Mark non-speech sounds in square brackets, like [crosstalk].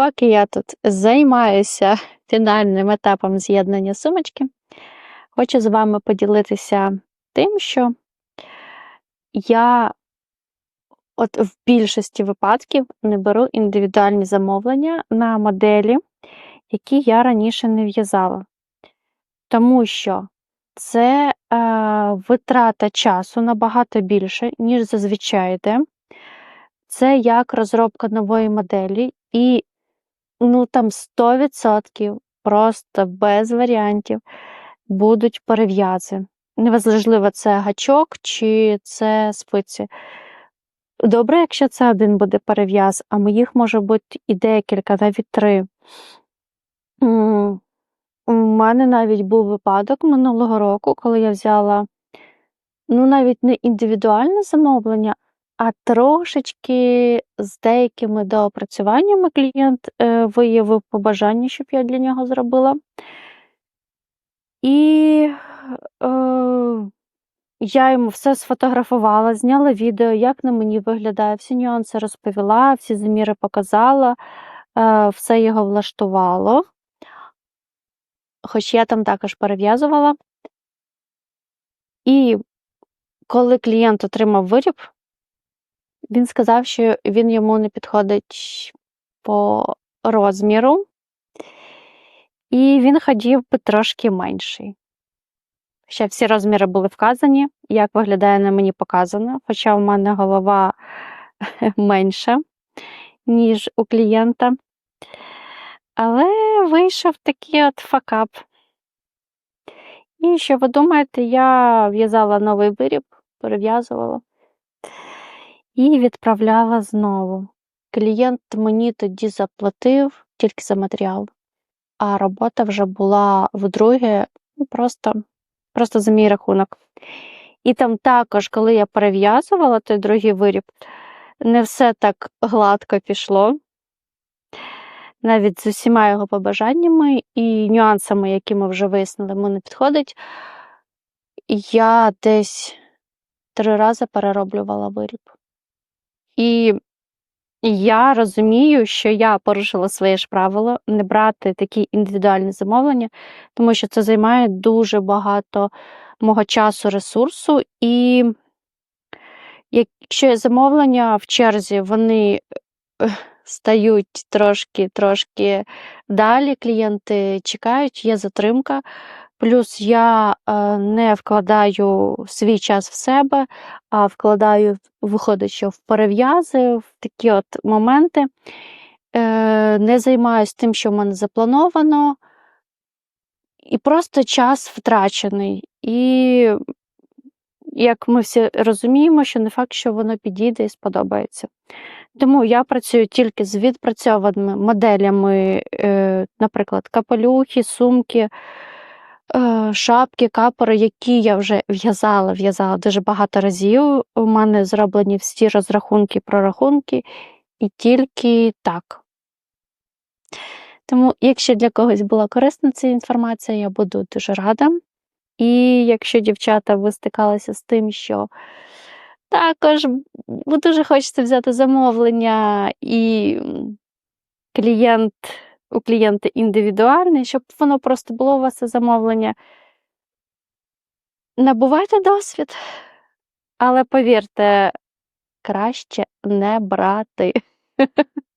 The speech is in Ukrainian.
поки я тут займаюся фінальним етапом з'єднання сумочки, хочу з вами поділитися тим, що я от в більшості випадків не беру індивідуальні замовлення на моделі, які я раніше не в'язала. Тому що це е, витрата часу набагато більше, ніж зазвичай йде. Це як розробка нової моделі, і ну там 100% просто без варіантів будуть перев'язи. Неважливо, це гачок чи це спиці. Добре, якщо це один буде перев'яз, а моїх може бути і декілька, навіть три. У мене навіть був випадок минулого року, коли я взяла ну, навіть не індивідуальне замовлення, а трошечки з деякими доопрацюваннями клієнт е, виявив побажання, щоб я для нього зробила. І е, я йому все сфотографувала, зняла відео, як на мені виглядає, всі нюанси розповіла, всі заміри показала, е, все його влаштувало. Хоч я там також перев'язувала. І коли клієнт отримав виріб, він сказав, що він йому не підходить по розміру, і він хотів би трошки менший. Ще всі розміри були вказані, як виглядає на мені показано, хоча в мене голова [laughs] менша, ніж у клієнта. Але вийшов такий от факап. І що ви думаєте, я в'язала новий виріб, перев'язувала і відправляла знову. Клієнт мені тоді заплатив тільки за матеріал, а робота вже була вдруге, ну, просто, просто за мій рахунок. І там також, коли я перев'язувала той другий виріб, не все так гладко пішло. Навіть з усіма його побажаннями і нюансами, які ми вже вияснили, йому не підходить. Я десь три рази перероблювала виріб. І я розумію, що я порушила своє ж правило не брати такі індивідуальні замовлення, тому що це займає дуже багато мого часу, ресурсу. І якщо є замовлення в черзі, вони е, стають трошки-трошки далі, клієнти чекають, є затримка. Плюс я е, не вкладаю свій час в себе, а вкладаю, виходить, що в перев'язи, в такі от моменти. Е, Не займаюся тим, що в мене заплановано, і просто час втрачений. І, як ми всі розуміємо, що не факт, що воно підійде і сподобається. Тому я працюю тільки з відпрацьованими моделями, е, наприклад, капелюхи, сумки. Е, шапки, капори, які я вже в'язала, в'язала дуже багато разів. У мене зроблені всі розрахунки, прорахунки, і тільки так. Тому, якщо для когось була корисна ця інформація, я буду дуже рада. І якщо дівчата ви стикалися з тим, що також дуже хочеться взяти замовлення, і клієнт у клієнта індивідуальний, щоб воно просто було у вас замовлення. Набувайте досвід, але повірте, краще не брати. [laughs]